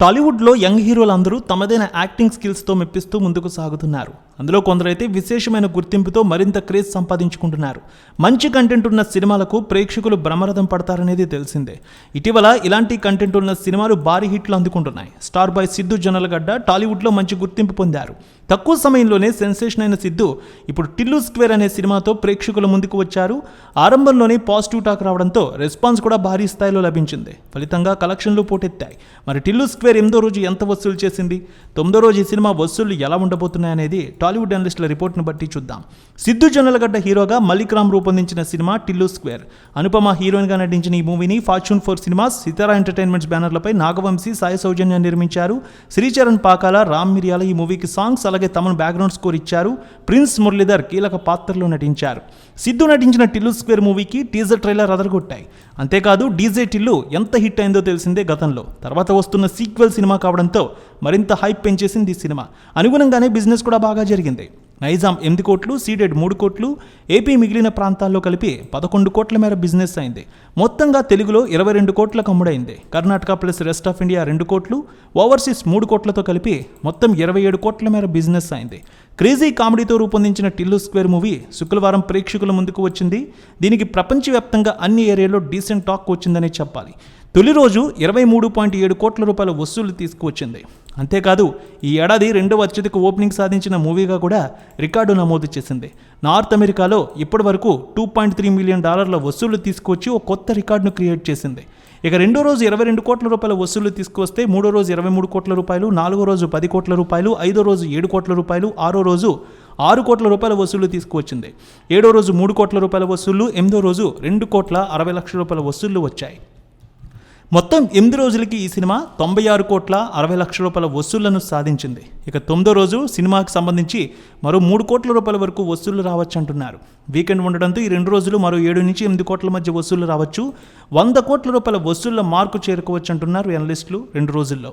టాలీవుడ్లో యంగ్ హీరోలందరూ తమదైన యాక్టింగ్ స్కిల్స్తో మెప్పిస్తూ ముందుకు సాగుతున్నారు. అందులో కొందరైతే విశేషమైన గుర్తింపుతో మరింత క్రేజ్ సంపాదించుకుంటున్నారు. మంచి కంటెంట్ ఉన్న సినిమాలకు ప్రేక్షకులు బ్రహ్మరథం పడతారనేది తెలిసిందే. ఇటీవల ఇలాంటి కంటెంట్ ఉన్న సినిమాలు భారీ హిట్లు అందుకుంటున్నాయి. స్టార్ బాయ్ సిద్ధు జొన్నలగడ్డ టాలీవుడ్లో మంచి గుర్తింపు పొందారు. తక్కువ సమయంలోనే సెన్సేషన్ అయిన సిద్ధు ఇప్పుడు టిల్లు స్క్వేర్ అనే సినిమాతో ప్రేక్షకుల ముందుకు వచ్చారు. ఆరంభంలోనే పాజిటివ్ టాక్ రావడంతో రెస్పాన్స్ కూడా భారీ స్థాయిలో లభించింది. ఫలితంగా కలెక్షన్లు పోటెత్తాయి. మరి టిల్లు స్క్వేర్ ఎనిమిదో రోజు ఎంత వసూలు చేసింది? తొమ్మిదో రోజు ఈ సినిమా వసూళ్ళు ఎలా ఉండబోతున్నాయనేది టాలీవుడ్ అనలిస్టుల రిపోర్ట్ను బట్టి చూద్దాం. సిద్ధు జొన్నలగడ్డ హీరోగా మలిక్ రామ్ రూపొందించిన సినిమా టిల్లు స్క్వేర్. అనుపమ హీరోయిన్గా నటించిన ఈ మూవీని Fortune Four Cinemas Sithara entertainments బ్యానర్లపై Nagavamsi Sai Soujanya నిర్మించారు. శ్రీచరణ్ పాకాల రామ్ మిరియాల ఈ మూవీకి సాంగ్స్ అలాగే తమను బ్యాక్గ్రౌండ్ స్కోర్ ఇచ్చారు. ప్రిన్స్ మురళీధర్ కీలక పాత్రలో నటించారు. సిద్ధు నటించిన టిల్లు స్క్వేర్ మూవీకి టీజర్ ట్రైలర్ అదరగొట్టాయి. అంతేకాదు డీజే టిల్లు ఎంత హిట్ అయిందో తెలిసిందే గతంలో. తర్వాత వస్తున్న సీక్వెల్ సినిమా కావడంతో మరింత హైప్ పెంచేసింది ఈ సినిమా. అనుగుణంగానే బిజినెస్ కూడా బాగా జరిగింది. నైజాం ఎనిమిది కోట్లు సీడెడ్ మూడు కోట్లు ఏపీ మిగిలిన ప్రాంతాల్లో కలిపి పదకొండు కోట్ల మేర బిజినెస్ అయింది. మొత్తంగా తెలుగులో ఇరవై రెండు కోట్లకు అమ్ముడైంది. Karnataka plus rest of India రెండు కోట్లు ఓవర్సీస్ మూడు కోట్లతో కలిపి మొత్తం ఇరవై ఏడు కోట్ల మేర బిజినెస్ అయింది. క్రేజీ కామెడీతో రూపొందించిన టిల్లు స్క్వేర్ మూవీ శుక్రవారం ప్రేక్షకుల ముందుకు వచ్చింది. దీనికి ప్రపంచవ్యాప్తంగా అన్ని ఏరియాలో డీసెంట్ టాక్ వచ్చిందనే చెప్పాలి. తొలి రోజు ఇరవై మూడు పాయింట్ ఏడు కోట్ల రూపాయల వసూలు తీసుకువచ్చింది. అంతేకాదు ఈ ఏడాది రెండవ అత్యధిక ఓపెనింగ్ సాధించిన మూవీగా కూడా రికార్డు నమోదు చేసింది. నార్త్ అమెరికాలో ఇప్పటి వరకు టూ పాయింట్ త్రీ మిలియన్ డాలర్ల వసూలు తీసుకువచ్చి ఒక కొత్త రికార్డును క్రియేట్ చేసింది. ఇక రెండో రోజు ఇరవై రెండు కోట్ల రూపాయల వసూలు తీసుకువస్తే మూడో రోజు ఇరవై మూడు కోట్ల రూపాయలు నాలుగో రోజు పది కోట్ల రూపాయలు ఐదో రోజు ఏడు కోట్ల రూపాయలు ఆరో రోజు ఆరు కోట్ల రూపాయల వసూలు తీసుకువచ్చింది. ఏడో రోజు మూడు కోట్ల రూపాయల వసూళ్ళు ఎనిమిదో రోజు రెండు కోట్ల అరవై లక్షల రూపాయల వసూళ్ళు వచ్చాయి. మొత్తం ఎనిమిది రోజులకి ఈ సినిమా తొంభై ఆరు కోట్ల అరవై లక్షల రూపాయల వసూళ్ళను సాధించింది. ఇక తొమ్మిదో రోజు సినిమాకి సంబంధించి మరో మూడు కోట్ల రూపాయల వరకు వసూళ్ళు రావచ్చు అంటున్నారు. వీకెండ్ ఉండడంతో ఈ రెండు రోజులు మరో ఏడు నుంచి ఎనిమిది కోట్ల మధ్య వసూళ్ళు రావచ్చు. వంద కోట్ల రూపాయల వసూళ్ళ మార్కు చేరుకోవచ్చు అంటున్నారు ఎనలిస్టులు రెండు రోజుల్లో.